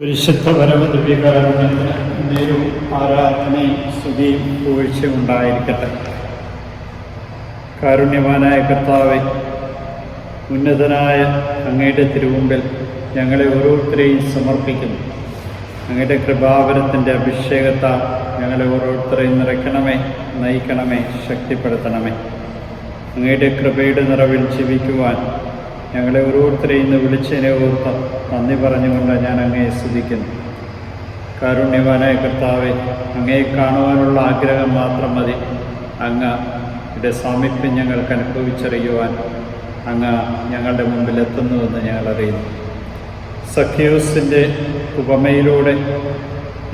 പരിശുദ്ധ പരമദിവ്യകാരുണ്യത്തിന് നേരും ആരാധനയും സ്തുതിയും പൂഴ്ചയും ഉണ്ടായിരിക്കട്ടെ. കാരുണ്യവാനായ കർത്താവെ ഉന്നതനായ അങ്ങയുടെ തിരുവുമ്പിൽ ഞങ്ങളെ ഓരോരുത്തരെയും സമർപ്പിക്കുന്നു. അങ്ങയുടെ കൃപാവരത്തിന്റെ അഭിഷേകത്താൽ ഞങ്ങളെ ഓരോരുത്തരെയും നിറയ്ക്കണമേ നയിക്കണമേ ശക്തിപ്പെടുത്തണമേ. അങ്ങയുടെ കൃപയുടെ നിറവിൽ ജീവിക്കുവാൻ ഞങ്ങളെ ഓരോരുത്തരെയും ഇന്ന് വിളിച്ചതിനെ ഓർത്ത് നന്ദി പറഞ്ഞുകൊണ്ട് ഞാൻ അങ്ങയെ സ്തുതിക്കുന്നു. കാരുണ്യവാനായ കർത്താവെ അങ്ങയെ കാണുവാനുള്ള ആഗ്രഹം മാത്രം മതി. അങ്ങ് യുടെ സാമീപ്യം ഞങ്ങൾക്ക് അനുഭവിച്ചറിയുവാൻ അങ്ങ് ഞങ്ങളുടെ മുമ്പിൽ എത്തുന്നുവെന്ന് ഞങ്ങൾ അറിയുന്നു. സഖ്യൂസിന്റെ ഉപമയിലൂടെ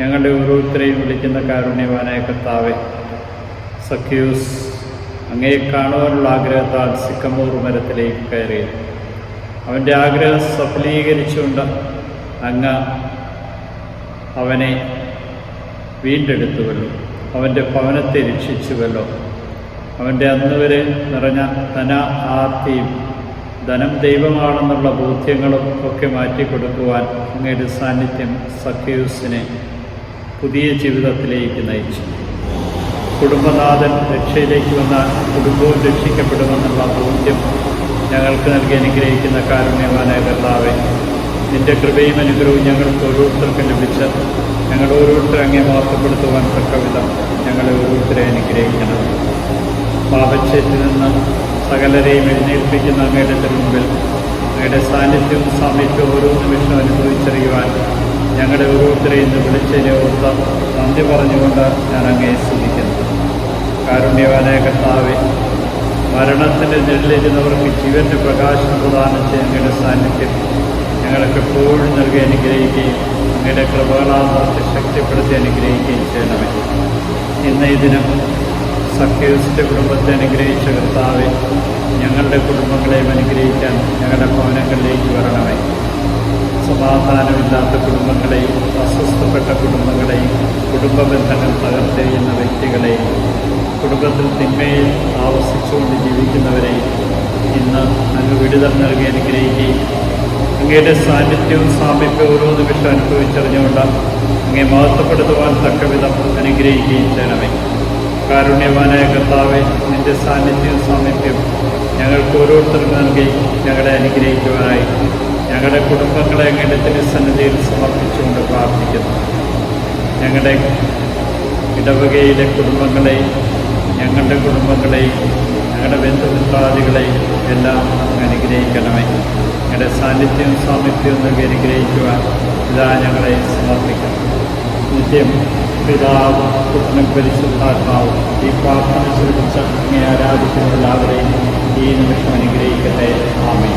ഞങ്ങളുടെ ഓരോരുത്തരെയും വിളിക്കുന്ന കാരുണ്യവാനായ കർത്താവെ സഖ്യൂസ് അങ്ങയെ കാണുവാനുള്ള ആഗ്രഹത്താൽ സിക്കമൂർ മരത്തിലേക്ക് കയറി അവന്റെ ആഗ്രഹം സഫലീകരിച്ചുകൊണ്ട് അങ്ങ് അവനെ വീണ്ടെടുത്തുവല്ലോ. അവന്റെ ഭവനത്തെ രക്ഷിച്ചുവല്ലോ. അവന്റെ അന്നുവരെ നിറഞ്ഞ ധന ആർത്തിയും ധനം ദൈവമാണെന്നുള്ള ബോധ്യങ്ങളും ഒക്കെ മാറ്റിക്കൊടുക്കുവാൻ അങ്ങയുടെ സാന്നിധ്യം സഖ്യൂസിനെ പുതിയ ജീവിതത്തിലേക്ക് നയിച്ചു. കുടുംബനാഥൻ രക്ഷയിലേക്ക് വന്നാൽ കുടുംബവും രക്ഷിക്കപ്പെടുമെന്നുള്ള ബോധ്യം ഞങ്ങൾക്ക് നൽകി അനുഗ്രഹിക്കുന്ന കാരുണ്യവാനായ കർത്താവെ നിന്റെ കൃപയും അനുഗ്രഹവും ഞങ്ങൾക്ക് ഓരോരുത്തർക്കും ലഭിച്ച് ഞങ്ങൾ ഓരോരുത്തരെ അങ്ങേ വാർത്തപ്പെടുത്തുവാൻ തക്കവിധം ഞങ്ങളെ ഓരോരുത്തരെ അനുഗ്രഹിക്കണം. പാപച്ചേറ്റിൽ നിന്ന് സകലരെയും എഴുന്നേൽപ്പിക്കുന്ന അങ്ങയുടെ മുമ്പിൽ അങ്ങയുടെ സാന്നിധ്യവും സാമീപ്യവും ഓരോ നിമിഷം അനുഭവിച്ചറിയുവാൻ ഞങ്ങളുടെ ഓരോരുത്തരെയും ഇന്ന് വിളിച്ചതിനെ ഓർത്ത് നന്ദി പറഞ്ഞുകൊണ്ട് ഞാൻ അങ്ങേ സ്തുതിക്കുന്നു. കാരുണ്യവാനായ കർത്താവെ മരണത്തിന്റെ നിഴലിരുന്നവർക്ക് ജീവന്റെ പ്രകാശം പ്രദാനം ചെയ്യുന്ന അങ്ങയുടെ സാന്നിധ്യം ഞങ്ങൾക്ക് എപ്പോഴും നൽകി അനുഗ്രഹിക്കുകയും അങ്ങയുടെ നമുക്ക് ശക്തിപ്പെടുത്തി അനുഗ്രഹിക്കുകയും ചെയ്യണമേ. ഇന്ന് ഈ ദിനം സഖ്യൂസിന്റെ കുടുംബത്തെ അനുഗ്രഹിച്ച കർത്താവെ ഞങ്ങളുടെ കുടുംബങ്ങളെയും അനുഗ്രഹിക്കാൻ ഞങ്ങളുടെ ഭവനങ്ങളിലേക്ക് വരണമേ. സമാധാനമില്ലാത്ത കുടുംബങ്ങളെയും അസ്വസ്ഥപ്പെട്ട കുടുംബങ്ങളെയും കുടുംബ ബന്ധങ്ങൾ തകർത്തെറിയുന്ന വ്യക്തികളെയും കുടുംബത്തിൽ തിന്മയിൽ ആവസിച്ചുകൊണ്ട് ജീവിക്കുന്നവരെ ഇന്ന് അങ്ങ് വിടുതൽ നൽകി അനുഗ്രഹിക്കുകയും അങ്ങയുടെ സാന്നിധ്യവും സാമീപ്യവും ഓരോ നിമിഷം അനുഭവിച്ചറിഞ്ഞുകൊണ്ട് അങ്ങേ മഹത്വപ്പെടുത്തുവാൻ തക്കവിധം അനുഗ്രഹിക്കുകയും ചെയ്യണമേ. കാരുണ്യവാനായ കർത്താവെ നിന്റെ സാന്നിധ്യവും സാമീപ്യവും ഞങ്ങൾക്ക് ഓരോരുത്തർക്കും നൽകി ഞങ്ങളെ അനുഗ്രഹിക്കുവാനായി. ഞങ്ങളുടെ കുടുംബങ്ങളെ അങ്ങയുടെ തിരുസന്നിധിയിൽ സമർപ്പിച്ചുകൊണ്ട് പ്രാർത്ഥിക്കുന്നു. ഞങ്ങളുടെ ഇടവകയിലെ കുടുംബങ്ങളെയും ഞങ്ങളുടെ കുടുംബങ്ങളെയും ഞങ്ങളുടെ ബന്ധുമിത്രാദികളെയും എല്ലാം അനുഗ്രഹിക്കണമേ. ഞങ്ങളുടെ സാന്നിധ്യവും സാമീപ്യവും നൽകി അനുഗ്രഹിക്കുവാൻ ഇതാ ഞങ്ങളെ സമർപ്പിക്കണം. നിത്യം പിതാവ് പുത്രനും പരിശുദ്ധാത്മാവും ഈ പ്രാർത്ഥന ശ്രമിച്ച അങ്ങേ ആരാധിക്കുന്ന എല്ലാവരെയും ഈ നിമിഷം അനുഗ്രഹിക്കട്ടെ. ആമേ